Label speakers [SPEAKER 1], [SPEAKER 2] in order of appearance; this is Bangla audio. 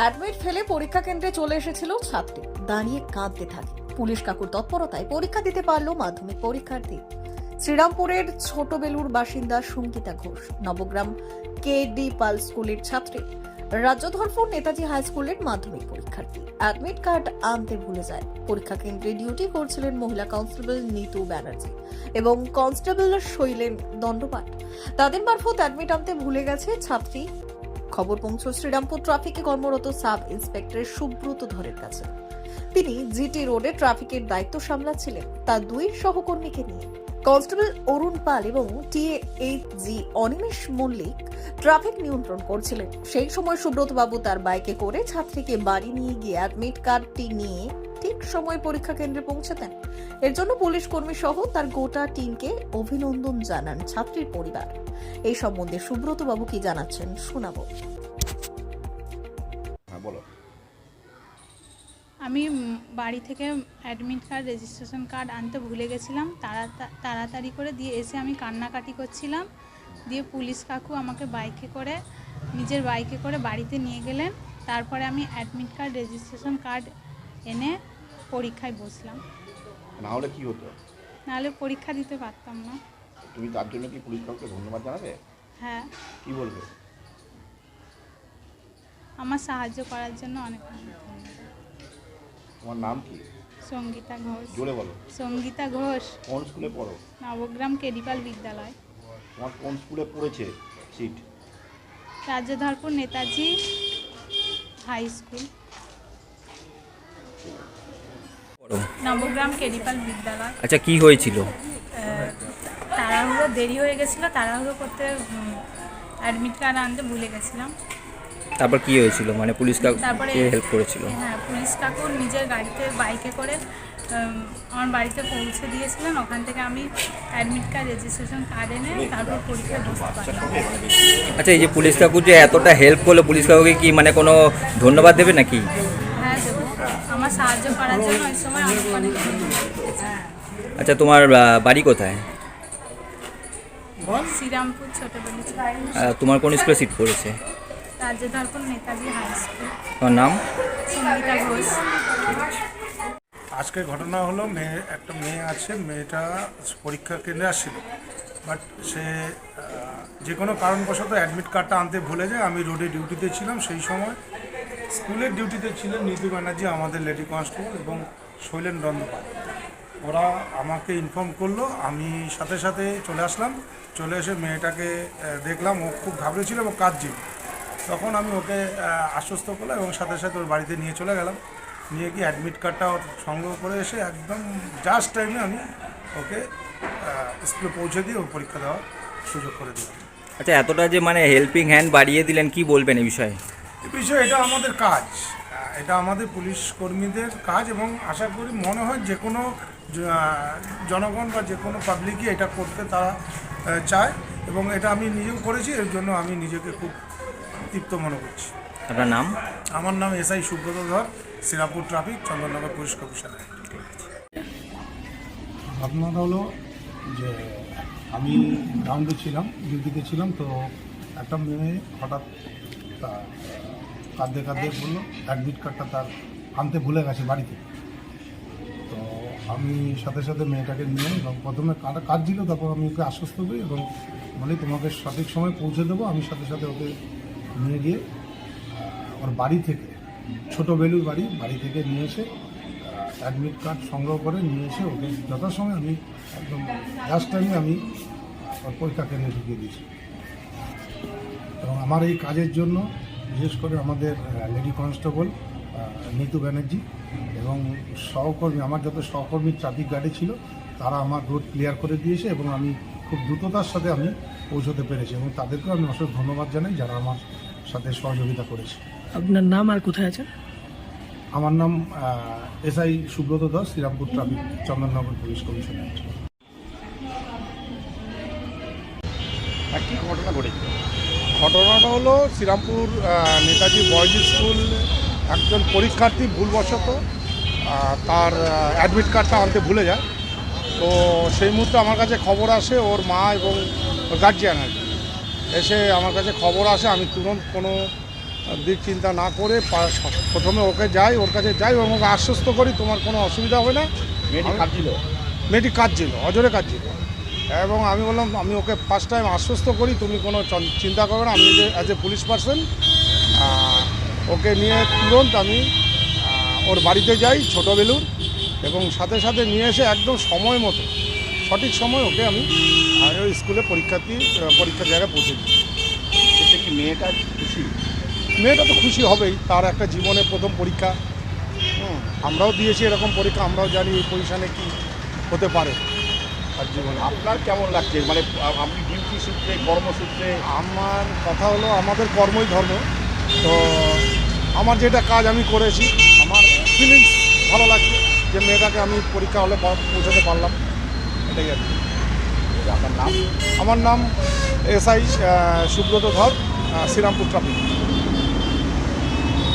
[SPEAKER 1] অ্যাডমিট ফেলে পরীক্ষা কেন্দ্রে চলে এসেছিল ছাত্রী। দাঁড়িয়ে কাঁদতে থাকে। পুলিশ কাকুর তৎপরতায় পরীক্ষা দিতে পারল মাধ্যমিক পরীক্ষার্থী। শ্রীরামপুরের ছোটবেলুর বাসিন্দা সঙ্গীতা ঘোষ, নবগ্রাম কে ডি পাল স্কুলের ছাত্রী। রাজ্যধরপুর নেতাজি হাই স্কুলের মাধ্যমিক পরীক্ষার্থী। অ্যাডমিট কার্ড আনতে ভুলে যায়। পরীক্ষা কেন্দ্রে ডিউটি করছিলেন মহিলা কনস্টেবল নিতু ব্যানার্জি এবং কনস্টেবল শৈলেন দণ্ডপাট তাদের মারফত অ্যাডমিট আনতে ভুলে গেছে ছাত্রী খবর পৌঁছ শ্রীরামপুর ট্রাফিকে কর্মরত সাব ইন্সপেক্টর সুব্রত ধরের কাছে। তিনি জিটি রোডে ট্রাফিকের দায়িত্ব সামলাচ্ছিলেন তার দুই সহকর্মীকে নিয়ে। কনস্টেবল অরুণ পাল এবং TH G Animesh Mallick traffic নিয়ন্ত্রণ করছিলেন। সেই সময় সুব্রত বাবু তার বাইকে করে ছাত্রীকে বাড়ি নিয়ে গিয়ে অ্যাডমিট কার্ডটি নিয়ে ঠিক সময় পরীক্ষা কেন্দ্রে পৌঁছে দেন এর জন্য পুলিশ কর্মী সহ তার গোটা টিমকে অভিনন্দন জানান ছাত্রীর পরিবার। এই সম্বন্ধে সুব্রত বাবু কি জানাচ্ছেন শোনাবো।
[SPEAKER 2] হ্যাঁ বলো।
[SPEAKER 3] আমি বাড়ি থেকে অ্যাডমিট কার্ড রেজিস্ট্রেশন কার্ড আনতে ভুলে গেছিলাম। তাড়া তাড়াতাড়ি করে দিয়ে এসে আমি কান্নাকাটি করছিলাম। দিয়ে পুলিশ কাকু আমাকে বাইকে করে নিজের বাইকে করে বাড়িতে নিয়ে গেলেন। তারপরে আমি অ্যাডমিট কার্ড রেজিস্ট্রেশন কার্ড এনে পরীক্ষায় বসলাম।
[SPEAKER 2] না হলে কি হতো?
[SPEAKER 3] নাহলে পরীক্ষা দিতে পারতাম না।
[SPEAKER 2] তুমি তার জন্য কি পুলিশ কাউকে ধন্যবাদ জানাবে?
[SPEAKER 3] হ্যাঁ।
[SPEAKER 2] কি বলবে?
[SPEAKER 3] আমার সাহায্য করার জন্য অনেক অনেক ধন্যবাদ।
[SPEAKER 2] তোমার নাম কি?
[SPEAKER 3] সঙ্গীতা ঘোষ।
[SPEAKER 2] জোরে বলো।
[SPEAKER 3] সঙ্গীতা ঘোষ।
[SPEAKER 2] কোন স্কুলে পড়ো?
[SPEAKER 3] নবগ্রাম কেডিপাল বিদ্যালয়।
[SPEAKER 2] তোমার কোন স্কুলে পড়েছে seat?
[SPEAKER 3] Rajyadharpur Netaji high school. Nabagram কেডিপাল বিদ্যালয়।
[SPEAKER 4] আচ্ছা কি হয়েছিল?
[SPEAKER 3] তাড়াহুড়ো দেরি হয়ে গেছিল তাড়াহুড়ো করতে অ্যাডমিট কার্ড আনতে ভুলে গেছিলাম।
[SPEAKER 4] তারপর কি হয়েছিল? মানে পুলিশ
[SPEAKER 3] তারপরে
[SPEAKER 4] হেল্প করেছিল?
[SPEAKER 3] হ্যাঁ পুলিশ কাকু নিজের গাড়িতে বাইকে করে আমার বাড়িতে পৌঁছে দিয়েছিলেন। ওখান থেকে আমি অ্যাডমিট কার্ড রেজিস্ট্রেশন কার্ড এনে তারপর পরীক্ষায় বসতে পারলাম।
[SPEAKER 4] আচ্ছা এই যে পুলিশ কাকু যে এতটা হেল্প করল পুলিশ কাকুকে কি মানে কোনো ধন্যবাদ দেবে নাকি?
[SPEAKER 3] আমার সাহায্য করার জন্য ওই সময় অনেক অনেক
[SPEAKER 4] আচ্ছা তোমার বাড়ি কোথায়?
[SPEAKER 3] শ্রীরামপুর ছোটবেলি
[SPEAKER 4] তোমার কোন স্কুলে সিট পড়েছে?
[SPEAKER 3] Rajyadharpur Netaji high school.
[SPEAKER 4] তোমার নাম?
[SPEAKER 3] সঙ্গীতা ঘোষ।
[SPEAKER 5] আজকে ঘটনা হলো মেয়ে একটা মেয়ে আছে মেয়েটা পরীক্ষা কেন্দ্রে আসছিল। বাট সে যে কোনো কারণবশত অ্যাডমিট কার্ডটা আনতে ভুলে যায়। আমি রোডে ডিউটিতে ছিলাম সেই সময় স্কুলের ডিউটিতে ছিলেন নীতু ব্যানার্জি, আমাদের লেডি কনস্টেবল এবং শৈলেন বন্দ্যোপাধ্যায় ওরা আমাকে ইনফর্ম করল, আমি সাথে সাথে চলে আসলাম, চলে এসে মেয়েটাকে দেখলাম, ও খুব ঘাবড়েছিল এবং কাঁদছিল। তখন আমি ওকে আশ্বস্ত করলাম এবং সাথে সাথে ওর বাড়িতে নিয়ে চলে গেলাম। নিয়ে গিয়ে অ্যাডমিট কার্ডটা ওর সংগ্রহ করে এসে একদম জাস্ট টাইমে আমি ওকে স্কুলে পৌঁছে দিয়ে ওর পরীক্ষা দেওয়ার সুযোগ করে দিলাম।
[SPEAKER 4] আচ্ছা এতটা যে মানে হেল্পিং হ্যান্ড বাড়িয়ে দিলেন, কি বলবেন এই বিষয়ে?
[SPEAKER 5] বিষয়ে এটা আমাদের কাজ। এটা আমাদের পুলিশ কর্মীদের কাজ এবং আশা করি মনে হয় যে কোনো জনগণ বা যে কোনো পাবলিকই এটা করতে তারা চায় এবং এটা আমি নিজেও করেছি এর জন্য আমি নিজেকে খুব তৃপ্ত মনে করছি।
[SPEAKER 4] আপনার নাম?
[SPEAKER 5] আমার নাম S I Subrata Dhar Serampore traffic Chandannagar police commissioner ঘটনাটা হলো যে আমি গ্রাউন্ডে ছিলাম ডিউটিতে ছিলাম তো একটা মেয়ে হঠাৎ কাঁদতে কাঁদতে বলল, অ্যাডমিট কার্ডটা তার আনতে ভুলে গেছে বাড়িতে। তো আমি সাথে সাথে মেয়েটাকে নিয়ে এবং প্রথমে কাটা কাজ ছিল তারপর আমি ওকে আশ্বস্ত করি এবং বলি, তোমাকে সঠিক সময় পৌঁছে দেবো, আমি সাথে সাথে ওকে নিয়ে গিয়ে ওর বাড়ি থেকে, ছোট বেলুর বাড়ি বাড়ি থেকে নিয়ে এসে অ্যাডমিট কার্ড সংগ্রহ করে নিয়ে এসে ওকে যথাসময়ে আমি একদম লাস্ট টাইমে আমি ওর পরীক্ষা কেন্দ্রে ঢুকিয়ে দিয়েছি। এবং আমার এই কাজের জন্য বিশেষ করে আমাদের লেডি কনস্টেবল নিতু ব্যানার্জি এবং সহকর্মী আমার যত সহকর্মী ট্রাফিক গার্ডে ছিল তারা আমার রোড ক্লিয়ার করে দিয়েছে এবং আমি খুব দ্রুততার সাথে আমি পৌঁছতে পেরেছি এবং তাদেরকেও আমি অসংখ্য ধন্যবাদ জানাই যারা আমার সাথে সহযোগিতা করেছে।
[SPEAKER 6] আপনার নাম আর কোথায় আছে?
[SPEAKER 5] আমার নাম SI Subrata Das Serampore traffic Chandannagar police commissioner
[SPEAKER 2] কি ঘটনা ঘটেছিল
[SPEAKER 7] ঘটনাটা হলো শ্রীরামপুর নেতাজি বয়েজ স্কুল একজন পরীক্ষার্থী ভুলবশত তার অ্যাডমিট কার্ডটা আনতে ভুলে যায়। তো সেই মুহূর্তে আমার কাছে খবর আসে ওর মা এবং ওর গার্জিয়ান আর কি। এসে আমার কাছে খবর আসে আমি তুরন্ত কোনো
[SPEAKER 5] দিক চিন্তা না করে প্রথমে ওকে যাই ওর কাছে যাই এবং ওকে আশ্বস্ত করি তোমার কোনো অসুবিধা হবে না।
[SPEAKER 2] মেয়েটি কাঁদছিল?
[SPEAKER 5] মেয়েটি কাঁদছিল অজরে কাঁদছিল। এবং আমি বললাম আমি ওকে ফার্স্ট টাইম আশ্বস্ত করি তুমি কোনো চন- চিন্তা করবে না আমি যে অ্যাজ এ পুলিশ পার্সন ওকে নিয়ে তুরন্ত আমি ওর বাড়িতে যাই ছোটো বেলুর এবং সাথে সাথে নিয়ে এসে একদম সময় মতো সঠিক সময় ওকে আমি ওই স্কুলে পরীক্ষার্থী পরীক্ষার জায়গায় পৌঁছে দিই।
[SPEAKER 2] এতে কি মেয়েটা খুশি?
[SPEAKER 5] মেয়েটা তো খুশি হবেই তার একটা জীবনে প্রথম পরীক্ষা। আমরাও দিয়েছি এরকম পরীক্ষা আমরাও জানি এই পজিশানে কি হতে পারে।
[SPEAKER 2] আপনার কেমন লাগছে? মানে আপনি ডিউটি সূত্রে কর্মসূত্রে?
[SPEAKER 5] আমার কথা হলো আমাদের কর্মই ধর্ম। তো আমার যেটা কাজ আমি করেছি আমার ফিলিংস ভালো লাগছে যে মেয়েটাকে আমি পরীক্ষা হলে পৌঁছাতে পারলাম। এটাই আর কি।
[SPEAKER 2] আপনার নাম?
[SPEAKER 5] আমার নাম এসআই সুব্রত ধর শ্রীরামপুর ট্রাফিক